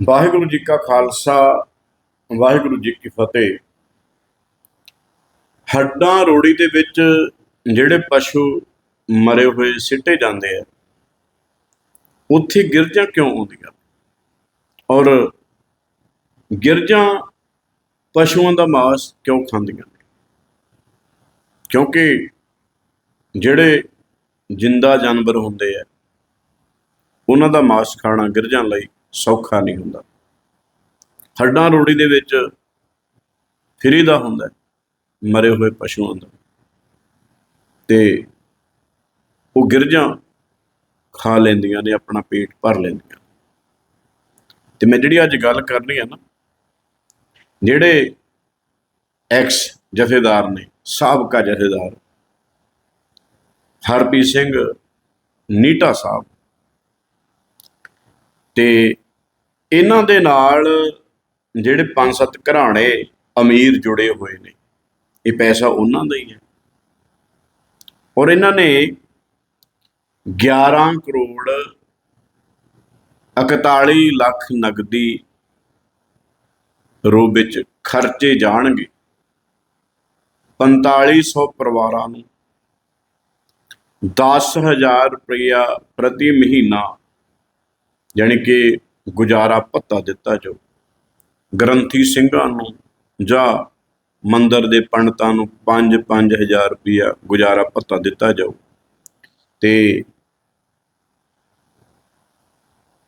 ਵਾਹਿਗੁਰੂ ਜੀ ਕਾ ਖਾਲਸਾ, ਵਾਹਿਗੁਰੂ ਜੀ ਕੀ ਫਤਿਹ। ਹੱਡਾਂ ਰੋੜੀ ਦੇ ਵਿੱਚ ਜਿਹੜੇ ਪਸ਼ੂ ਮਰੇ ਹੋਏ ਸਿੱਟੇ ਜਾਂਦੇ ਆ, ਉੱਥੇ ਗਿਰਜਾਂ ਕਿਉਂ ਆਉਂਦੀਆਂ? ਔਰ ਗਿਰਜਾਂ ਪਸ਼ੂਆਂ ਦਾ ਮਾਸ ਕਿਉਂ ਖਾਂਦੀਆਂ? ਨੇ ਕਿਉਂਕਿ ਜਿਹੜੇ ਜਿੰਦਾ ਜਾਨਵਰ ਹੁੰਦੇ ਆ, ਉਹਨਾਂ ਦਾ ਮਾਸ ਖਾਣਾ ਗਿਰਜਾਂ ਲਈ ਸੌਖਾ ਨਹੀਂ ਹੁੰਦਾ। ਹੱਡਾਂ ਰੋੜੀ ਦੇ ਵਿੱਚ ਫਰੀ ਦਾ ਹੁੰਦਾ ਮਰੇ ਹੋਏ ਪਸ਼ੂਆਂ ਦਾ। ਤੇ ਉਹ ਗਿਰਜਾਂ ਖਾ ਲੈਂਦੀਆਂ ਨੇ, ਆਪਣਾ ਪੇਟ ਭਰ ਲੈਂਦੀਆਂ। ਤੇ ਮੈਂ ਜਿਹੜੀ ਅੱਜ ਗੱਲ ਕਰਨੀ ਆ ਨਾ, ਜਿਹੜੇ ਐਕਸ ਜਥੇਦਾਰ ਨੇ, ਸਾਬਕਾ ਜਥੇਦਾਰ, ਹਰਪ੍ਰੀਤ ਸਿੰਘ ਨੀਟਾ ਸਾਹਿਬ ਤੇ ਇਹਨਾਂ ਦੇ ਨਾਲ ਜਿਹੜੇ ਪੰਜ ਸੱਤ ਘਰਾਣੇ ਅਮੀਰ ਜੁੜੇ ਹੋਏ ਨੇ, ਇਹ ਪੈਸਾ ਉਹਨਾਂ ਦਾ ਹੀ ਹੈ। ਔਰ ਇਹਨਾਂ ਨੇ 11 ਕਰੋੜ 41 ਲੱਖ ਨਗਦੀ ਰੂਪ ਵਿੱਚ ਖਰਚੇ ਜਾਣਗੇ। 4500 ਪਰਿਵਾਰਾਂ ਨੂੰ 10000 ਰੁਪਇਆ ਪ੍ਰਤੀ ਮਹੀਨਾ ਯਾਨੀ ਕਿ ਗੁਜ਼ਾਰਾ ਭੱਤਾ ਦਿੱਤਾ ਜਾਊ ਗ੍ਰੰਥੀ ਸਿੰਘਾਂ ਨੂੰ ਜਾਂ ਮੰਦਰ ਦੇ ਪੰਡਤਾਂ ਨੂੰ 5-5000 ਰੁਪਇਆ ਗੁਜ਼ਾਰਾ ਭੱਤਾ ਦਿੱਤਾ ਜਾਊ। ਤੇ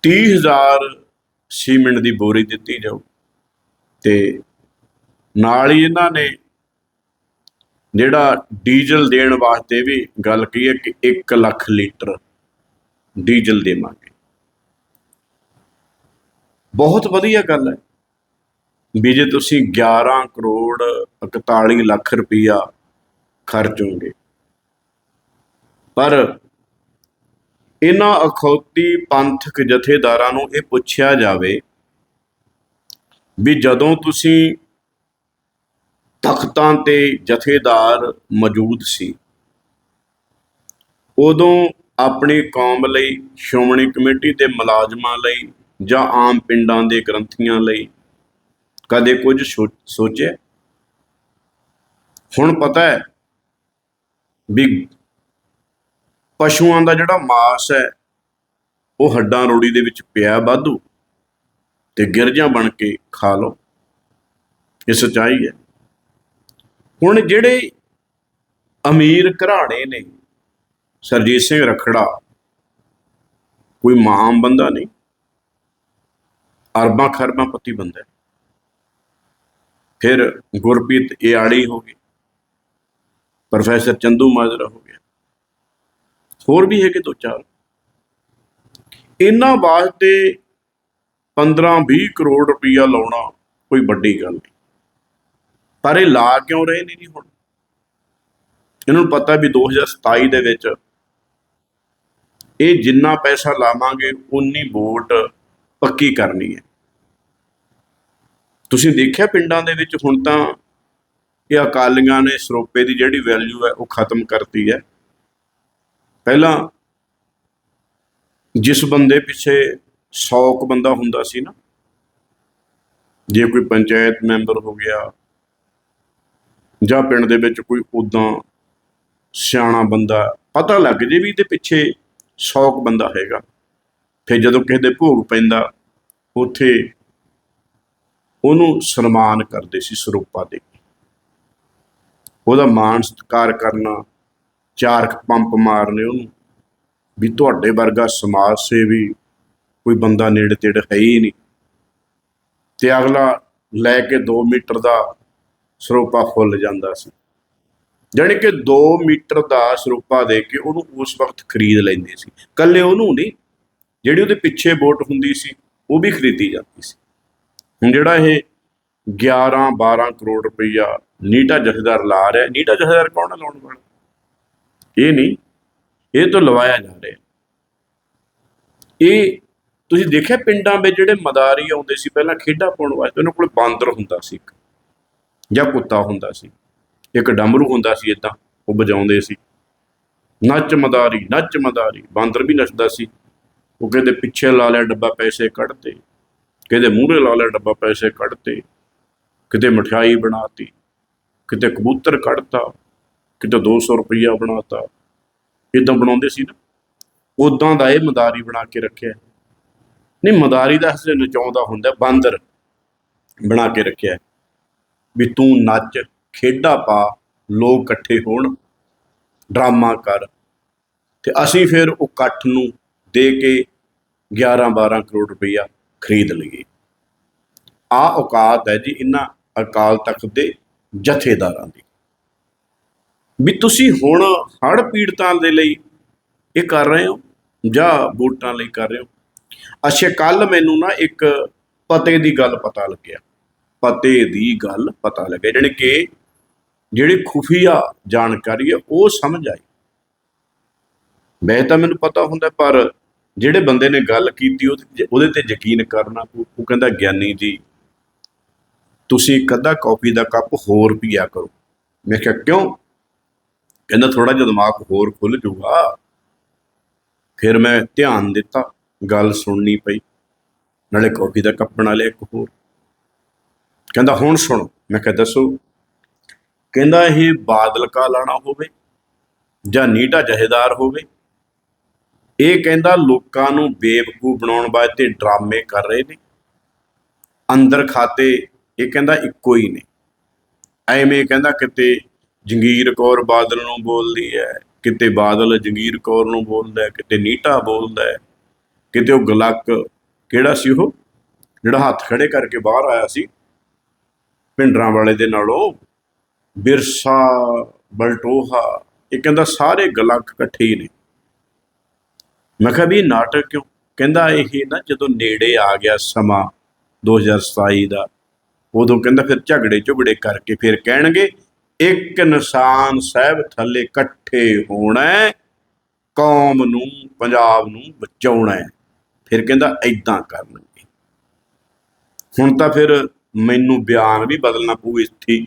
30000 ਸੀਮਿੰਟ ਦੀ ਬੋਰੀ ਦਿੱਤੀ ਜਾਊ। ਤੇ ਨਾਲ ਹੀ ਇਹਨਾਂ ਨੇ ਜਿਹੜਾ ਡੀਜ਼ਲ ਦੇਣ ਵਾਸਤੇ ਵੀ ਗੱਲ ਕੀ ਹੈ ਕਿ 1 ਲੱਖ ਲੀਟਰ ਡੀਜ਼ਲ ਦੇਵਾਂਗੇ। ਬਹੁਤ ਵਧੀਆ ਗੱਲ ਹੈ। ਵੀ ਜੇ ਤੁਸੀਂ 11 ਕਰੋੜ 41 ਲੱਖ ਰੁਪਈਆ ਖਰਚੋਗੇ। ਪਰ ਇਹਨਾਂ ਅਖੌਤੀ ਪੰਥਕ ਜਥੇਦਾਰਾਂ ਨੂੰ ਇਹ ਪੁੱਛਿਆ ਜਾਵੇ ਵੀ ਜਦੋਂ ਤੁਸੀਂ ਤਖਤਾਂ ਤੇ ਜਥੇਦਾਰ ਮੌਜੂਦ ਸੀ, ਉਦੋਂ ਆਪਣੀ ਕੌਮ ਲਈ ਸ਼੍ਰੋਮਣੀ ਕਮੇਟੀ ਦੇ ਮੁਲਾਜ਼ਮਾਂ ਲਈ ਜਾਂ ਆਮ ਪਿੰਡਾਂ ਦੇ ਗ੍ਰੰਥੀਆਂ ਲਈ ਕਦੇ ਕੁਝ ਸੋ- ਸੋਚਿਆ ਹੁਣ ਪਤਾ ਹੈ ਵੀ ਪਸ਼ੂਆਂ ਦਾ ਜਿਹੜਾ ਮਾਸ ਹੈ, ਉਹ ਹੱਡਾਂ ਰੋੜੀ ਦੇ ਵਿੱਚ ਪਿਆ ਵਾਧੂ ਤੇ ਗਿਰਜਾਂ ਬਣ ਕੇ ਖਾ ਲਓ। ਇਹ ਸੱਚਾਈ ਹੈ। ਹੁਣ ਜਿਹੜੇ ਅਮੀਰ ਘਰਾਣੇ ਨੇ, ਸਰਜੀਤ ਸਿੰਘ ਰਖੜਾ, ਕੋਈ ਮਾਮ ਬੰਦਾ ਨਹੀਂ? ਅਰਬਾਂ ਖਰਬਾਂ ਪਤੀ ਬੰਦਾ ਫਿਰ ਗੁਰਪ੍ਰੀਤ ਇਆੜੀ ਹੋ ਗਏ ਪ੍ਰੋਫੈਸਰ ਚੰਦੂ ਮਾਜਰਾ ਹੋ ਗਿਆ। ਹੋਰ ਵੀ ਹੈਗੇ ਦੋ ਚਾਰ। ਇਹਨਾਂ ਵਾਸਤੇ 15-20 ਕਰੋੜ ਰੁਪਈਆ ਲਾਉਣਾ ਕੋਈ ਵੱਡੀ ਗੱਲ ਨਹੀਂ। ਪਰ ਇਹ ਲਾ ਕਿਉਂ ਰਹੇ ਨੇ ਨਹੀਂ ਹੁਣ? ਇਹਨਾਂ ਨੂੰ ਪਤਾ ਵੀ 2027 ਦੇ ਵਿੱਚ ਇਹ ਜਿੰਨਾ ਪੈਸਾ ਲਾਵਾਂਗੇ, ਉਨੀ ਵੋਟ ਪੱਕੀ ਕਰਨੀ ਹੈ। ਤੁਸੀਂ ਦੇਖਿਆ ਪਿੰਡਾਂ ਦੇ ਵਿੱਚ ਹੁਣ ਤਾਂ ਇਹ ਅਕਾਲੀਆਂ ਨੇ ਸਰੋਪੇ ਦੀ ਜਿਹੜੀ ਵੈਲਿਊ ਹੈ ਉਹ ਖਤਮ ਕਰਤੀ ਹੈ। ਪਹਿਲਾਂ ਜਿਸ ਬੰਦੇ ਪਿੱਛੇ 100 ਕੁ ਬੰਦਾ ਹੁੰਦਾ ਸੀ ਨਾ, ਜੇ ਕੋਈ ਪੰਚਾਇਤ ਮੈਂਬਰ ਹੋ ਗਿਆ ਜਾਂ ਪਿੰਡ ਦੇ ਵਿੱਚ ਕੋਈ ਉਦਾਂ ਸਿਆਣਾ ਬੰਦਾ, ਪਤਾ ਲੱਗ ਜੇ ਵੀ ਇਹਦੇ ਪਿੱਛੇ 100 ਕੁ ਬੰਦਾ ਹੈਗਾ। ਫਿਰ ਜਦੋਂ ਕਿਸੇ ਦੇ ਭੋਗ ਪੈਂਦਾ, ਉੱਥੇ ਉਹਨੂੰ ਸਨਮਾਨ ਕਰਦੇ ਸੀ ਸਰੂਪਾ ਦੇ। ਕੇ। ਉਹਦਾ ਮਾਣ ਸਤਿਕਾਰ ਕਰਨਾ, ਚਾਰਕ ਪੰਪ ਮਾਰਨੇ ਉਹਨੂੰ, ਵੀ ਤੁਹਾਡੇ ਵਰਗਾ ਸਮਾਜ ਸੇਵੀ ਕੋਈ ਬੰਦਾ ਨੇੜੇ ਤੇੜੇ ਹੈ ਹੀ ਨਹੀਂ। ਤੇ ਅਗਲਾ ਲੈ ਕੇ 2 ਮੀਟਰ ਦਾ ਸਰੋਪਾ ਫੁੱਲ ਜਾਂਦਾ ਸੀ। ਜਾਣੀ ਕਿ 2 ਮੀਟਰ ਦਾ ਸਰੋਪਾ ਦੇ ਕੇ ਉਹਨੂੰ ਉਸ ਵਕਤ ਖਰੀਦ ਲੈਂਦੇ ਸੀ। ਕੱਲੇ ਉਹਨੂੰ ਨਹੀਂ, ਜਿਹੜੀ ਉਹਦੇ ਪਿੱਛੇ ਵੋਟ ਹੁੰਦੀ ਸੀ, ਉਹ ਵੀ ਖਰੀਦੀ ਜਾਂਦੀ ਸੀ। ਜਿਹੜਾ ਇਹ 11 12 ਕਰੋੜ ਰੁਪਈਆ ਨੀਟਾ ਜਥੇਦਾਰ ਲਾ ਰਿਹਾ, ਨੀਟਾ ਜਥੇਦਾਰ ਕੌਣ ਲਾਉਣ ਵਾਲਾ? ਇਹ ਨਹੀਂ, ਇਹ ਤੋਂ ਲਵਾਇਆ ਜਾ ਰਿਹਾ। ਇਹ ਤੁਸੀਂ ਦੇਖਿਆ ਪਿੰਡਾਂ ਵਿੱਚ ਜਿਹੜੇ ਮਦਾਰੀ ਆਉਂਦੇ ਸੀ, ਪਹਿਲਾਂ ਖੇਡਾਂ ਪਾਉਣ ਵਾਸਤੇ ਉਹਨਾਂ ਕੋਲ ਬਾਂਦਰ ਹੁੰਦਾ ਸੀ ਇੱਕ, ਜਾਂ ਕੁੱਤਾ ਹੁੰਦਾ ਸੀ, ਇੱਕ ਡਮਰੂ ਹੁੰਦਾ ਸੀ ਇਦਾਂ ਉਹ ਵਜਾਉਂਦੇ ਸੀ। ਨੱਚ ਮਦਾਰੀ ਨੱਚ ਮਦਾਰੀ, ਬਾਂਦਰ ਵੀ ਨੱਚਦਾ ਸੀ। ਉਹ ਕਹਿੰਦੇ ਪਿੱਛੇ ਲਾ ਲਿਆ, ਡੱਬਾ ਪੈਸੇ ਕੱਢਦੇ ਕਿਤੇ ਮੂਹਰੇ ਲਾ ਲਿਆ ਡੱਬਾ ਪੈਸੇ ਕੱਢਤੇ, ਕਿਤੇ ਮਠਿਆਈ ਬਣਾਤੀ, ਕਿਤੇ ਕਬੂਤਰ ਕੱਢਤਾ, ਕਿਤੇ 200 ਰੁਪਈਆ ਬਣਾਤਾ। ਇਦਾਂ ਬਣਾਉਂਦੇ ਸੀ ਨਾ। ਉਦਾਂ ਦਾ ਇਹ ਮਦਾਰੀ ਬਣਾ ਕੇ ਰੱਖਿਆ। ਨਹੀਂ, ਮਦਾਰੀ ਦਾ ਹਸੇ ਨਚਾਉਂਦਾ ਹੁੰਦਾ, ਬਾਂਦਰ ਬਣਾ ਕੇ ਰੱਖਿਆ। ਵੀ ਤੂੰ ਨੱਚ, ਖੇਡਾ ਪਾ, ਲੋਕ ਇਕੱਠੇ ਹੋਣ, ਡਰਾਮਾ ਕਰ। ਤੇ ਅਸੀਂ ਫਿਰ ਉਹ ਇਕੱਠ ਨੂੰ ਦੇ ਕੇ 11 12 ਕਰੋੜ ਰੁਪਈਆ ਖਰੀਦ ਲਈਏ। ਆ ਔਕਾਤ ਹੈ ਜੀ ਇਹਨਾਂ ਅਕਾਲ ਤਖਤ ਦੇ ਜਥੇਦਾਰਾਂ ਦੀ। ਵੀ ਤੁਸੀਂ ਹੁਣ ਹੜ੍ਹ ਪੀੜਤਾਂ ਦੇ ਲਈ ਇਹ ਕਰ ਰਹੇ ਹੋ ਜਾਂ ਵੋਟਾਂ ਲਈ ਕਰ ਰਹੇ ਹੋ? ਅੱਛਾ ਕੱਲ ਮੈਨੂੰ ਨਾ ਇੱਕ ਪਤੇ ਦੀ ਗੱਲ ਪਤਾ ਲੱਗਿਆ। ਪਤੇ ਦੀ ਗੱਲ ਪਤਾ ਲੱਗਿਆ, ਜਾਣੀ ਕਿ ਜਿਹੜੀ ਖੁਫੀਆ ਜਾਣਕਾਰੀ ਹੈ ਉਹ ਸਮਝ ਆਈ। ਮੈਂ ਤਾਂ ਮੈਨੂੰ ਪਤਾ ਹੁੰਦਾ ਪਰ ਜਿਹੜੇ ਬੰਦੇ ਨੇ ਗੱਲ ਕੀਤੀ ਉਹਦੇ ਉਹਦੇ ਤੇ ਯਕੀਨ ਕਰਨਾ, ਉਹ ਉਹ ਕਹਿੰਦਾ, ਗਿਆਨੀ ਜੀ, ਤੁਸੀਂ ਇੱਕ ਅੱਧਾ ਕਾਫੀ ਦਾ ਕੱਪ ਹੋਰ ਪੀਆ ਕਰੋ। ਮੈਂ ਕਿਹਾ, ਕਿਉਂ? ਕਹਿੰਦਾ ਥੋੜਾ ਜਿਹਾ ਦਿਮਾਗ ਹੋਰ ਖੁੱਲ ਜਾਊਗਾ ਫਿਰ ਮੈਂ ਧਿਆਨ ਦਿੱਤਾ, ਗੱਲ ਸੁਣਨੀ ਪਈ। ਨਾਲੇ ਕਾਫੀ ਦਾ ਕੱਪ ਬਣਾ ਲਿਆ ਇੱਕ ਹੋਰ। ਕਹਿੰਦਾ, ਹੁਣ ਸੁਣੋ। ਮੈਂ ਕਿਹਾ, ਦੱਸੋ। ਕਹਿੰਦਾ, ਇਹ ਬਾਦਲ ਕਾ ਲਾਣਾ ਹੋਵੇ ਜਾਂ ਨੀਟਾ ਜਹੇਦਾਰ ਹੋਵੇ? ਇਹ ਕਹਿੰਦਾ ਲੋਕਾਂ ਨੂੰ ਬੇਵਕੂਫ ਬਣਾਉਣ ਵਾਸਤੇ ਡਰਾਮੇ ਕਰ ਰਹੇ ਨੇ। ਅੰਦਰ ਖਾਤੇ ਇਹ ਕਹਿੰਦਾ ਇੱਕੋ ਹੀ ਨੇ। ਐਵੇਂ ਕਹਿੰਦਾ ਕਿਤੇ ਜੰਗੀਰ ਕੌਰ ਬਾਦਲ ਨੂੰ ਬੋਲਦੀ ਹੈ, ਕਿਤੇ ਬਾਦਲ ਜੰਗੀਰ ਕੌਰ ਨੂੰ ਬੋਲਦਾ ਹੈ, ਕਿਤੇ ਨੀਟਾ ਬੋਲਦਾ ਹੈ, ਕਿਤੇ ਉਹ ਗਲੱਕ ਕਿਹੜਾ ਸੀ ਉਹ? ਜਿਹੜਾ ਹੱਥ ਖੜੇ ਕਰਕੇ ਬਾਹਰ ਆਇਆ ਸੀ ਭਿੰਡਰਾਂ ਵਾਲੇ ਦੇ ਨਾਲੋਂ। ਬਿਰਸਾ, ਬਲਟੋਹਾ, ਇਹ ਕਹਿੰਦਾ ਸਾਰੇ ਗਲੱਕ ਇਕੱਠੇ ਹੀ ਨੇ। ਮੈਂ ਕਿਹਾ ਵੀ ਨਾਟਕ ਕਿਉਂ? ਕਹਿੰਦਾ ਇਹ ਨਾ ਜਦੋਂ ਨੇੜੇ ਆ ਗਿਆ ਸਮਾਂ 2027 ਦਾ, ਉਦੋਂ ਕਹਿੰਦਾ ਫਿਰ ਝਗੜੇ ਝੁਗੜੇ ਕਰਕੇ ਫਿਰ ਕਹਿਣਗੇ, ਇੱਕ ਨਿਸ਼ਾਨ ਸਾਹਿਬ ਥੱਲੇ ਇਕੱਠੇ ਹੋਣਾ ਕੌਮ ਨੂੰ, ਪੰਜਾਬ ਨੂੰ ਬਚਾਉਣਾ ਫਿਰ ਕਹਿੰਦਾ ਐਦਾਂ ਕਰਨਗੇ। ਹੁਣ ਤਾਂ ਫਿਰ ਮੈਨੂੰ ਬਿਆਨ ਵੀ ਬਦਲਣਾ ਪਊ ਇੱਥੇ।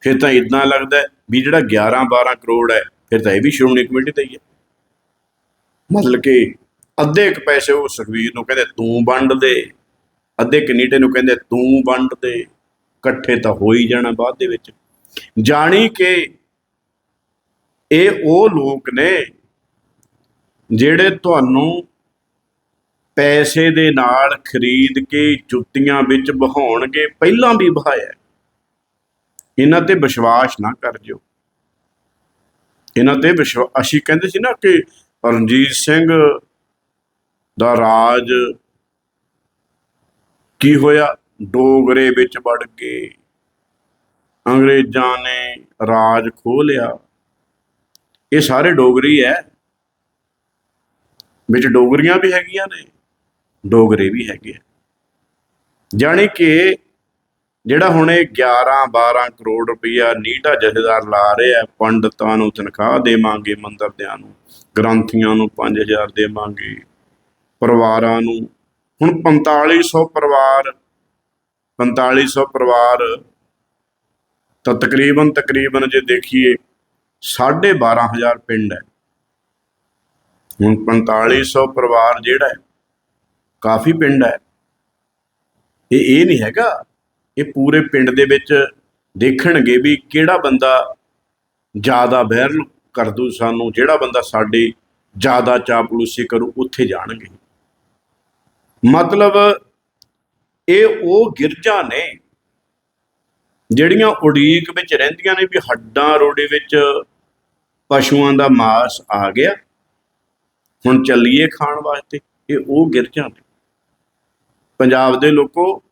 ਫਿਰ ਤਾਂ ਇਦਾਂ ਲੱਗਦਾ ਵੀ ਜਿਹੜਾ 11 12 ਕਰੋੜ ਹੈ, ਫਿਰ ਤਾਂ ਇਹ ਵੀ ਸ਼੍ਰੋਮਣੀ ਕਮੇਟੀ ਦਾ ਹੀ ਹੈ। ਮਤਲਬ ਕਿ ਅੱਧੇ ਕੁ ਪੈਸੇ ਉਹ ਸੁਖਵੀਰ ਨੂੰ ਕਹਿੰਦੇ ਤੂੰ ਵੰਡ ਦੇ, ਅੱਧੇ ਕਨੀਟੇ ਨੂੰ ਕਹਿੰਦੇ ਤੂੰ ਵੰਡ ਦੇ, ਇਕੱਠੇ ਤਾਂ ਹੋ ਹੀ ਜਾਣਾ ਬਾਅਦ ਦੇ ਵਿੱਚ। ਜਾਣੀ ਕਿ ਇਹ ਉਹ ਲੋਕ ਨੇ ਜਿਹੜੇ ਤੁਹਾਨੂੰ ਪੈਸੇ ਦੇ ਨਾਲ ਖਰੀਦ ਕੇ ਜੁੱਤੀਆਂ ਵਿੱਚ ਬਹਾਉਣਗੇ ਪਹਿਲਾਂ ਵੀ ਬਹਾਇਆ ਇਹਨਾਂ ਤੇ ਵਿਸ਼ਵਾਸ ਨਾ ਕਰ ਜਿਓ। ਇਹਨਾਂ ਤੇ ਵਿਸ਼ਵਾ, ਅਸੀਂ ਕਹਿੰਦੇ ਸੀ ਨਾ ਕਿ ਰਣਜੀਤ ਸਿੰਘ ਦਾ ਰਾਜ ਕੀ ਹੋਇਆ? ਡੋਗਰੇ ਵਿੱਚ ਵੜ ਕੇ ਅੰਗਰੇਜ਼ਾਂ ਨੇ ਰਾਜ ਖੋਹ ਲਿਆ। ਇਹ ਸਾਰੇ ਡੋਗਰੀ ਹੈ ਵਿੱਚ ਡੋਗਰੀਆਂ ਵੀ ਹੈਗੀਆਂ ਨੇ, ਡੋਗਰੇ ਵੀ ਹੈਗੇ ਆ। ਜਾਣੀ ਕਿ ਜਿਹੜਾ ਹੁਣ ਇਹ 11 12 ਕਰੋੜ ਰੁਪਈਆ ਨੀਟਾ ਜਥੇਦਾਰ ਲਾ ਰਿਹਾ ਆ ਪੰਡਤਾਂ ਨੂੰ ਤਨਖਾਹ ਦੇਵਾਂਗੇ ਮੰਦਰਦਿਆਂ ਨੂੰ। ਗ੍ਰੰਥੀਆਂ ਨੂੰ 5000 ਦੇਵਾਂਗੇ, ਪਰਿਵਾਰਾਂ ਨੂੰ। ਹੁਣ 4500 ਪਰਿਵਾਰ 4500 ਪਰਿਵਾਰ ਤਾਂ ਤਕਰੀਬਨ ਤਕਰੀਬਨ ਜੇ ਦੇਖੀਏ 12500 ਪਿੰਡ ਹੈ। ਹੁਣ 4500 ਪਰਿਵਾਰ ਜਿਹੜਾ ਹੈ, ਕਾਫੀ ਪਿੰਡ ਹੈ। ਇਹ ਇਹ ਨਹੀਂ ਹੈਗਾ, ਇਹ ਪੂਰੇ ਪਿੰਡ ਦੇ ਵਿੱਚ ਦੇਖਣਗੇ ਵੀ ਕਿਹੜਾ ਬੰਦਾ ਜ਼ਿਆਦਾ ਬਹਿਰਨ ਕਰ ਦੂ ਸਾਨੂੰ, ਜਿਹੜਾ ਬੰਦਾ ਸਾਡੇ ਜ਼ਿਆਦਾ ਚਾਪਲੂਸੀ ਕਰੂ, ਉੱਥੇ ਜਾਣਗੇ। ਮਤਲਬ ਇਹ ਉਹ ਗਿਰਜਾ ਨੇ, ਜਿਹੜੀਆਂ ਉਡੀਕ ਵਿੱਚ ਰਹਿੰਦੀਆਂ ਨੇ ਵੀ ਹੱਡਾਂ ਰੋੜੇ ਵਿੱਚ ਪਸ਼ੂਆਂ ਦਾ ਮਾਸ ਆ ਗਿਆ। ਹੁਣ ਚੱਲੀਏ ਖਾਣ ਵਾਸਤੇ, ਇਹ ਉਹ ਗਿਰਜਾਂ ਨੇ। ਪੰਜਾਬ ਦੇ ਲੋਕੋ,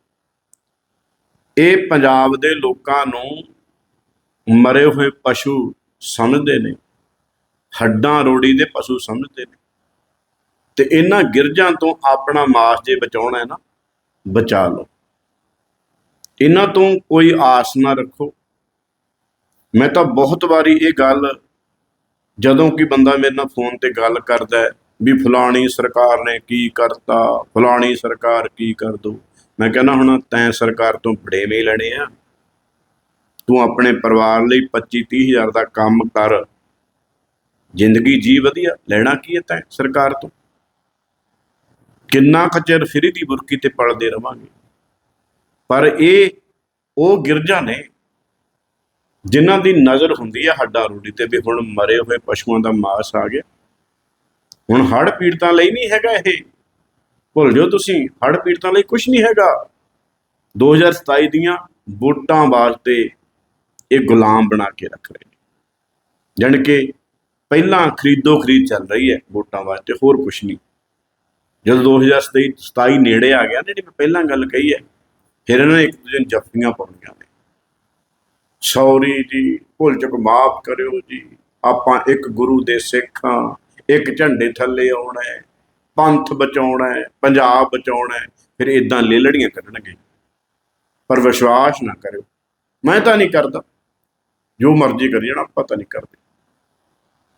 ਇਹ ਪੰਜਾਬ ਦੇ ਲੋਕਾਂ ਨੂੰ ਮਰੇ ਹੋਏ ਪਸ਼ੂ ਸਮਝਦੇ ਨੇ। ਹੱਡਾਂ ਰੋੜੀ ਦੇ ਪਸ਼ੂ ਸਮਝਦੇ ਨੇ। ਤੇ ਇਹਨਾਂ ਗਿਰਜਾਂ ਤੋਂ ਆਪਣਾ ਮਾਸ ਜੇ ਬਚਾਉਣਾ ਹੈ ਨਾ, ਬਚਾ ਲਓ। ਇਹਨਾਂ ਤੋਂ ਕੋਈ ਆਸ ਨਾ ਰੱਖੋ। ਮੈਂ ਤਾਂ ਬਹੁਤ ਵਾਰੀ ਇਹ ਗੱਲ, ਜਦੋਂ ਕਿ ਬੰਦਾ ਮੇਰੇ ਨਾਲ ਫੋਨ ਤੇ ਗੱਲ ਕਰਦਾ ਵੀ ਫਲਾਣੀ ਸਰਕਾਰ ਨੇ ਕੀ ਕਰਤਾ, ਫਲਾਣੀ ਸਰਕਾਰ ਕੀ ਕਰ ਦੂ। ਮੈਂ ਕਹਿੰਦਾ ਹੁਣ ਤੈਂ ਸਰਕਾਰ ਤੋਂ ਬੜੇਵੇਂ ਲੈਣੇ ਆ। ਤੂੰ ਆਪਣੇ ਪਰਿਵਾਰ ਲਈ 25 30 ਹਜ਼ਾਰ ਦਾ ਕੰਮ ਕਰ ਜ਼ਿੰਦਗੀ ਜੀ ਵਧੀਆ, ਲੈਣਾ ਕੀ ਹੈ ਤੈਂ ਸਰਕਾਰ ਤੋਂ? ਕਿੰਨਾ ਕੁ ਫਰੀ ਦੀ ਬੁਰਕੀ ਤੇ ਪਲਦੇ ਰਵਾਂਗੇ? ਪਰ ਇਹ ਉਹ ਗਿਰਜਾਂ ਨੇ ਜਿਨ੍ਹਾਂ ਦੀ ਨਜ਼ਰ ਹੁੰਦੀ ਹੈ ਹੱਡਾ ਰੂੜੀ ਤੇ ਵੀ ਹੁਣ ਮਰੇ ਹੋਏ ਪਸ਼ੂਆਂ ਦਾ ਮਾਸ ਆ ਗਿਆ। ਹੁਣ ਹੜ੍ਹ ਪੀੜਤਾਂ ਲਈ ਨਹੀਂ ਹੈਗਾ ਇਹ। ਭੁੱਲ ਜਾਓ ਤੁਸੀਂ, ਹੜ੍ਹ ਪੀੜਤਾਂ ਲਈ ਕੁਝ ਨਹੀਂ ਹੈਗਾ। 2027 ਦੀਆਂ ਵੋਟਾਂ ਵਾਸਤੇ ਇਹ ਗੁਲਾਮ ਬਣਾ ਕੇ ਰੱਖ ਰਹੇ ਨੇ। ਜਾਣੀ ਕਿ ਪਹਿਲਾਂ ਖਰੀਦੋ ਖਰੀਦ ਚੱਲ ਰਹੀ ਹੈ ਵੋਟਾਂ ਵਾਸਤੇ ਹੋਰ ਕੁਝ ਨਹੀਂ। ਜਦੋਂ 2027 27 ਨੇੜੇ ਆ ਗਿਆ ਨਾ, ਜਿਹੜੀ ਮੈਂ ਪਹਿਲਾਂ ਗੱਲ ਕਹੀ ਹੈ ਫਿਰ ਇਹਨਾਂ ਨੇ ਇੱਕ ਦੂਜੇ ਨੂੰ ਜੱਫੀਆਂ ਪਾਉਣੀਆਂ ਨੇ। ਸੌਰੀ ਜੀ ਭੁੱਲ ਚੁੱਕ ਮਾਫ ਕਰਿਓ ਜੀ। ਆਪਾਂ ਇੱਕ ਗੁਰੂ ਦੇ ਸਿੱਖ ਹਾਂ ਇੱਕ ਝੰਡੇ ਥੱਲੇ ਆਉਣਾ ਹੈ ਪੰਥ ਬਚਾਉਣਾ ਹੈ ਪੰਜਾਬ ਬਚਾਉਣਾ ਹੈ ਫਿਰ ਇਦਾਂ ਲੇਲੜੀਆਂ ਕੱਢਣਗੇ। ਪਰ ਵਿਸ਼ਵਾਸ ਨਾ ਕਰਿਓ। ਮੈਂ ਤਾਂ ਨਹੀਂ ਕਰਦਾ। ਜੋ ਮਰਜ਼ੀ ਕਰੀ ਜਾਣਾ ਆਪਾਂ ਤਾਂ ਨਹੀਂ ਕਰਦੇ।